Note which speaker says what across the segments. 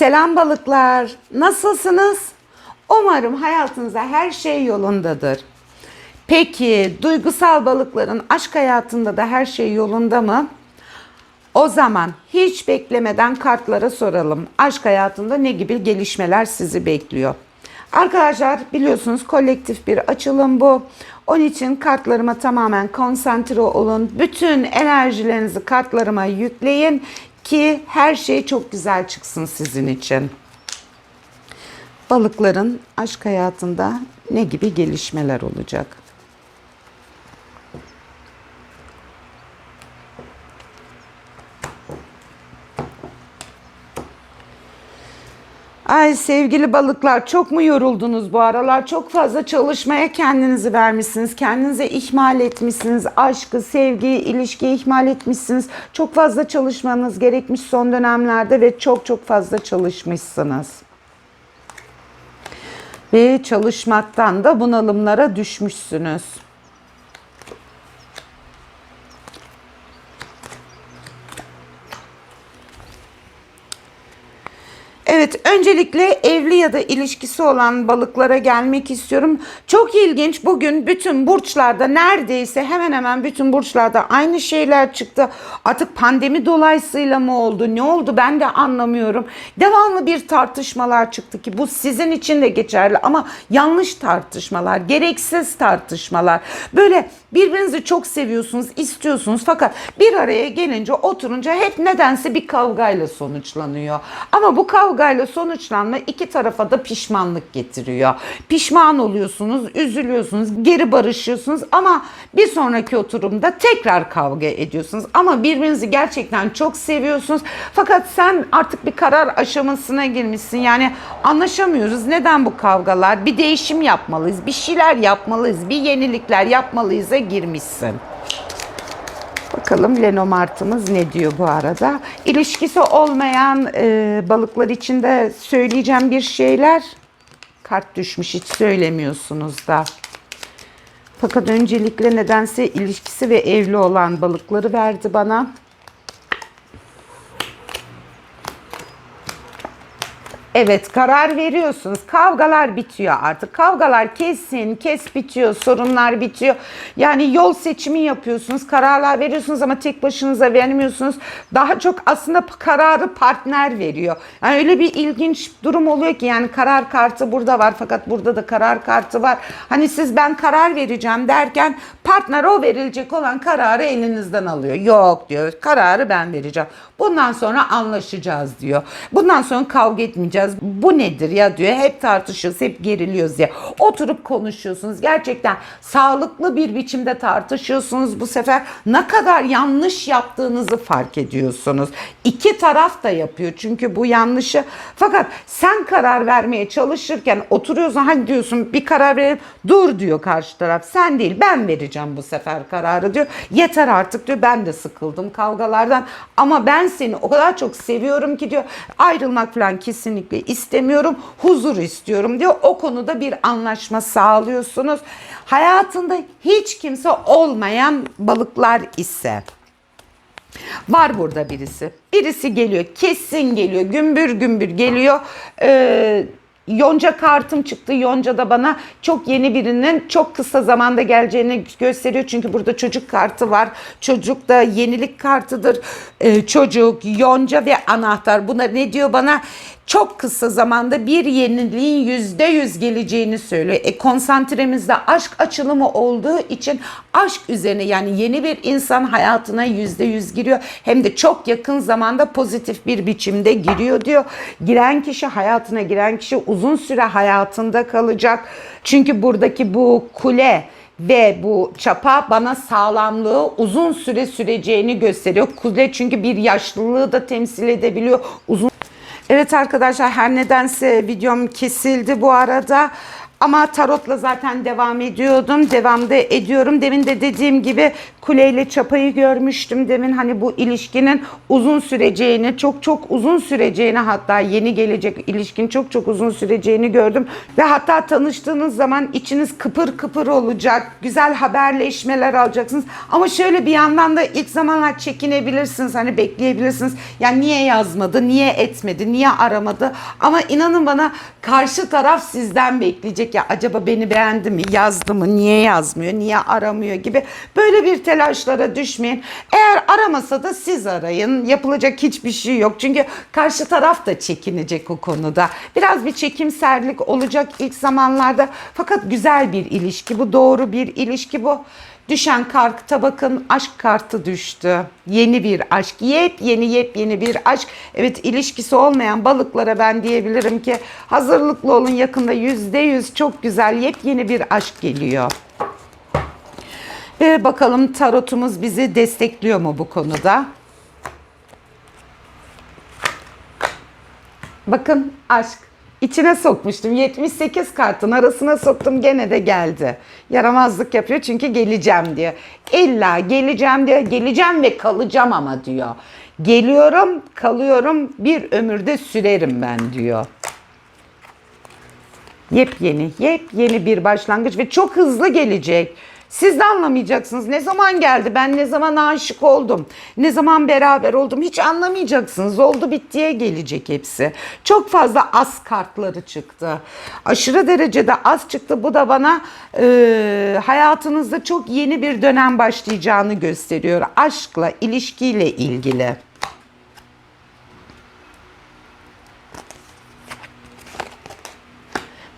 Speaker 1: Selam balıklar. Nasılsınız? Umarım hayatınızda her şey yolundadır. Peki duygusal balıkların aşk hayatında da her şey yolunda mı? O zaman hiç beklemeden kartlara soralım. Aşk hayatında ne gibi gelişmeler sizi bekliyor? Arkadaşlar biliyorsunuz kolektif bir açılım bu. Onun için kartlarıma tamamen konsantre olun. Bütün enerjilerinizi kartlarıma yükleyin ki her şey çok güzel çıksın sizin için. Balıkların aşk hayatında ne gibi gelişmeler olacak? Sevgili balıklar çok mu yoruldunuz bu aralar? Çok fazla çalışmaya kendinizi vermişsiniz. Kendinize ihmal etmişsiniz. Aşkı, sevgiyi, ilişkiyi ihmal etmişsiniz. Çok fazla çalışmanız gerekmiş son dönemlerde ve çok çok fazla çalışmışsınız. Ve çalışmaktan da bunalımlara düşmüşsünüz. Evet, öncelikle evli ya da ilişkisi olan balıklara gelmek istiyorum. Çok ilginç. Bugün bütün burçlarda neredeyse hemen hemen bütün burçlarda aynı şeyler çıktı. Artık pandemi dolayısıyla mı oldu? Ne oldu? Ben de anlamıyorum. Devamlı bir tartışmalar çıktı ki bu sizin için de geçerli ama yanlış tartışmalar, gereksiz tartışmalar. Böyle birbirinizi çok seviyorsunuz, istiyorsunuz fakat bir araya gelince oturunca hep nedense bir kavgayla sonuçlanıyor. Ama bu kavgayla sonuçlanma iki tarafa da pişmanlık getiriyor. Pişman oluyorsunuz, üzülüyorsunuz, geri barışıyorsunuz ama bir sonraki oturumda tekrar kavga ediyorsunuz. Ama birbirinizi gerçekten çok seviyorsunuz. Fakat sen artık bir karar aşamasına girmişsin. Yani anlaşamıyoruz. Neden bu kavgalar? Bir değişim yapmalıyız, bir şeyler yapmalıyız, bir yenilikler yapmalıyız'a girmişsin. Bakalım Lenomart'ımız ne diyor bu arada. İlişkisi olmayan e, balıklar için de söyleyeceğim bir şeyler. Kart düşmüş hiç söylemiyorsunuz da. Fakat öncelikle nedense ilişkisi ve evli olan balıkları verdi bana. Evet karar veriyorsunuz. Kavgalar bitiyor artık. Kavgalar kesin, kes bitiyor. Sorunlar bitiyor. Yani yol seçimi yapıyorsunuz. Kararlar veriyorsunuz ama tek başınıza vermiyorsunuz. Daha çok aslında kararı partner veriyor. Yani öyle bir ilginç durum oluyor ki yani karar kartı burada var fakat burada da karar kartı var. Hani siz ben karar vereceğim derken partner o verilecek olan kararı elinizden alıyor. Yok diyor. Kararı ben vereceğim. Bundan sonra anlaşacağız diyor. Bundan sonra kavga etmeyeceğiz. Bu nedir ya diyor. Hep tartışıyoruz, hep geriliyoruz ya. Oturup konuşuyorsunuz. Gerçekten sağlıklı bir biçimde tartışıyorsunuz bu sefer. Ne kadar yanlış yaptığınızı fark ediyorsunuz. İki taraf da yapıyor çünkü bu yanlışı. Fakat sen karar vermeye çalışırken oturuyorsun hani diyorsun bir karar verelim. Dur diyor karşı taraf. Sen değil ben vereceğim bu sefer kararı diyor. Yeter artık diyor. Ben de sıkıldım kavgalardan ama ben seni o kadar çok seviyorum ki diyor. Ayrılmak falan kesinlikle istemiyorum. Huzur istiyorum diyor. O konuda bir anlaşma sağlıyorsunuz. Hayatında hiç kimse olmayan balıklar ise Var burada birisi. Birisi geliyor. Kesin geliyor. Gümbür gümbür geliyor. Ee, Yonca kartım çıktı. Yonca da bana çok yeni birinin çok kısa zamanda geleceğini gösteriyor. Çünkü burada çocuk kartı var. Çocuk da yenilik kartıdır. Ee, çocuk, yonca ve anahtar. Bunlar ne diyor bana? Çok kısa zamanda bir yeniliğin yüzde yüz geleceğini söylüyor. E, konsantremizde aşk açılımı olduğu için aşk üzerine yani yeni bir insan hayatına yüzde yüz giriyor. Hem de çok yakın zamanda pozitif bir biçimde giriyor diyor. Giren kişi hayatına giren kişi uzun süre hayatında kalacak. Çünkü buradaki bu kule ve bu çapa bana sağlamlığı uzun süre süreceğini gösteriyor. Kule çünkü bir yaşlılığı da temsil edebiliyor. Uzun Evet arkadaşlar her nedense videom kesildi bu arada. Ama tarotla zaten devam ediyordum. Devamda ediyorum. Demin de dediğim gibi kuleyle çapayı görmüştüm. Demin hani bu ilişkinin uzun süreceğini, çok çok uzun süreceğini hatta yeni gelecek ilişkin çok çok uzun süreceğini gördüm. Ve hatta tanıştığınız zaman içiniz kıpır kıpır olacak. Güzel haberleşmeler alacaksınız. Ama şöyle bir yandan da ilk zamanlar çekinebilirsiniz. Hani bekleyebilirsiniz. Yani niye yazmadı, niye etmedi, niye aramadı. Ama inanın bana karşı taraf sizden bekleyecek. Ya acaba beni beğendi mi, yazdı mı, niye yazmıyor, niye aramıyor gibi. Böyle bir telaşlara düşmeyin. Eğer aramasa da siz arayın. Yapılacak hiçbir şey yok. Çünkü karşı taraf da çekinecek o konuda. Biraz bir çekimserlik olacak ilk zamanlarda. Fakat güzel bir ilişki bu. Doğru bir ilişki bu. Düşen kartta bakın aşk kartı düştü. Yeni bir aşk. Yepyeni yepyeni bir aşk. Evet ilişkisi olmayan balıklara ben diyebilirim ki hazırlıklı olun yakında yüzde yüz çok güzel yepyeni bir aşk geliyor. Ve bakalım tarotumuz bizi destekliyor mu bu konuda? Bakın aşk. İçine sokmuştum. 78 kartın arasına soktum gene de geldi. Yaramazlık yapıyor çünkü geleceğim diyor. İlla geleceğim diyor. Geleceğim ve kalacağım ama diyor. Geliyorum, kalıyorum, bir ömürde sürerim ben diyor. Yepyeni, yepyeni bir başlangıç ve çok hızlı gelecek. Siz de anlamayacaksınız. Ne zaman geldi? Ben ne zaman aşık oldum? Ne zaman beraber oldum? Hiç anlamayacaksınız. Oldu bittiye gelecek hepsi. Çok fazla az kartları çıktı. Aşırı derecede az çıktı. Bu da bana e, hayatınızda çok yeni bir dönem başlayacağını gösteriyor. Aşkla, ilişkiyle ilgili.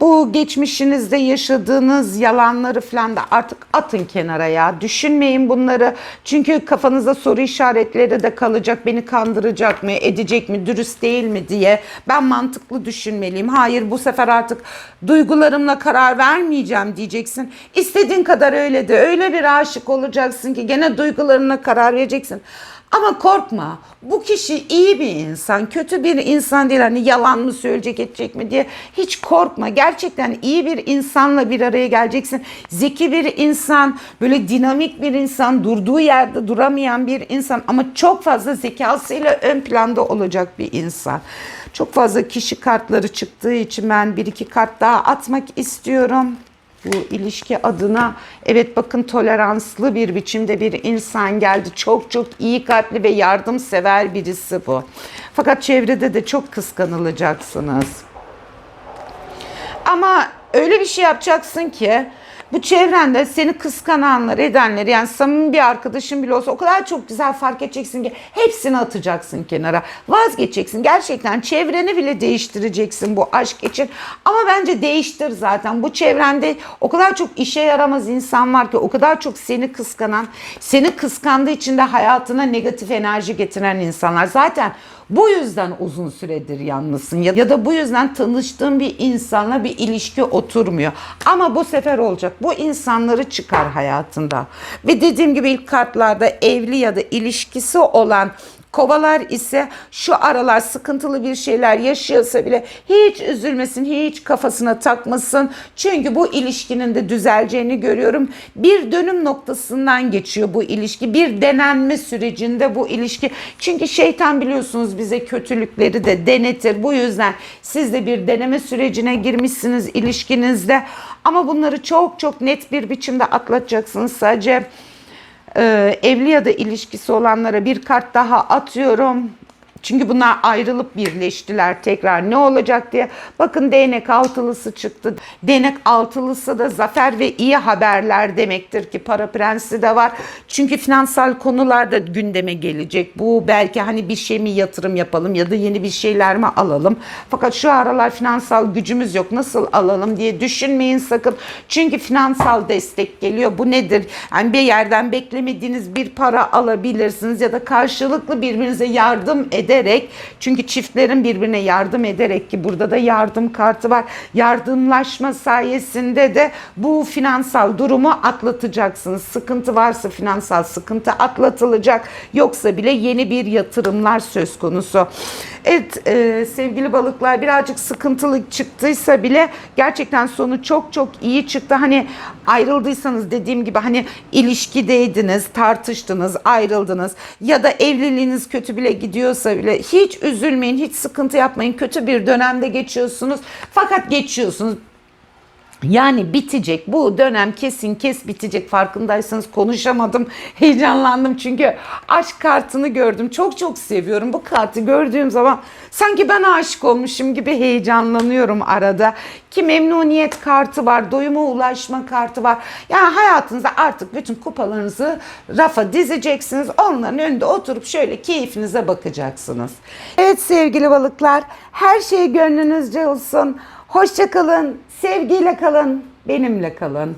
Speaker 1: Bu geçmişinizde yaşadığınız yalanları falan da artık atın kenara ya. Düşünmeyin bunları. Çünkü kafanızda soru işaretleri de kalacak. Beni kandıracak mı, edecek mi, dürüst değil mi diye. Ben mantıklı düşünmeliyim. Hayır bu sefer artık duygularımla karar vermeyeceğim diyeceksin. İstediğin kadar öyle de öyle bir aşık olacaksın ki gene duygularına karar vereceksin. Ama korkma. Bu kişi iyi bir insan, kötü bir insan değil. Hani yalan mı söyleyecek, edecek mi diye hiç korkma. Gerçekten iyi bir insanla bir araya geleceksin. Zeki bir insan, böyle dinamik bir insan, durduğu yerde duramayan bir insan ama çok fazla zekasıyla ön planda olacak bir insan. Çok fazla kişi kartları çıktığı için ben bir iki kart daha atmak istiyorum bu ilişki adına evet bakın toleranslı bir biçimde bir insan geldi. Çok çok iyi kalpli ve yardımsever birisi bu. Fakat çevrede de çok kıskanılacaksınız. Ama öyle bir şey yapacaksın ki bu çevrende seni kıskananlar, edenler yani samimi bir arkadaşın bile olsa o kadar çok güzel fark edeceksin ki hepsini atacaksın kenara. Vazgeçeceksin. Gerçekten çevreni bile değiştireceksin bu aşk için. Ama bence değiştir zaten. Bu çevrende o kadar çok işe yaramaz insan var ki o kadar çok seni kıskanan, seni kıskandığı için de hayatına negatif enerji getiren insanlar. Zaten bu yüzden uzun süredir yalnızsın ya, da bu yüzden tanıştığın bir insanla bir ilişki oturmuyor. Ama bu sefer olacak. Bu insanları çıkar hayatında. Ve dediğim gibi ilk kartlarda evli ya da ilişkisi olan Kovalar ise şu aralar sıkıntılı bir şeyler yaşıyorsa bile hiç üzülmesin, hiç kafasına takmasın. Çünkü bu ilişkinin de düzeleceğini görüyorum. Bir dönüm noktasından geçiyor bu ilişki. Bir denenme sürecinde bu ilişki. Çünkü şeytan biliyorsunuz bize kötülükleri de denetir. Bu yüzden siz de bir deneme sürecine girmişsiniz ilişkinizde. Ama bunları çok çok net bir biçimde atlatacaksınız. Sadece ee, evli ya da ilişkisi olanlara bir kart daha atıyorum. Çünkü bunlar ayrılıp birleştiler tekrar ne olacak diye. Bakın değnek altılısı çıktı. Değnek altılısı da zafer ve iyi haberler demektir ki para prensi de var. Çünkü finansal konular da gündeme gelecek. Bu belki hani bir şey mi yatırım yapalım ya da yeni bir şeyler mi alalım. Fakat şu aralar finansal gücümüz yok. Nasıl alalım diye düşünmeyin sakın. Çünkü finansal destek geliyor. Bu nedir? Yani bir yerden beklemediğiniz bir para alabilirsiniz ya da karşılıklı birbirinize yardım eder ederek çünkü çiftlerin birbirine yardım ederek ki burada da yardım kartı var. Yardımlaşma sayesinde de bu finansal durumu atlatacaksınız. Sıkıntı varsa finansal sıkıntı atlatılacak. Yoksa bile yeni bir yatırımlar söz konusu. Evet e, sevgili balıklar birazcık sıkıntılı çıktıysa bile gerçekten sonu çok çok iyi çıktı. Hani ayrıldıysanız dediğim gibi hani ilişkideydiniz, tartıştınız, ayrıldınız ya da evliliğiniz kötü bile gidiyorsa bile hiç üzülmeyin, hiç sıkıntı yapmayın. Kötü bir dönemde geçiyorsunuz fakat geçiyorsunuz. Yani bitecek. Bu dönem kesin kes bitecek. Farkındaysanız konuşamadım. Heyecanlandım çünkü aşk kartını gördüm. Çok çok seviyorum. Bu kartı gördüğüm zaman sanki ben aşık olmuşum gibi heyecanlanıyorum arada. Ki memnuniyet kartı var. Doyuma ulaşma kartı var. Yani hayatınızda artık bütün kupalarınızı rafa dizeceksiniz. Onların önünde oturup şöyle keyfinize bakacaksınız. Evet sevgili balıklar. Her şey gönlünüzce olsun. Hoşça kalın, sevgiyle kalın, benimle kalın.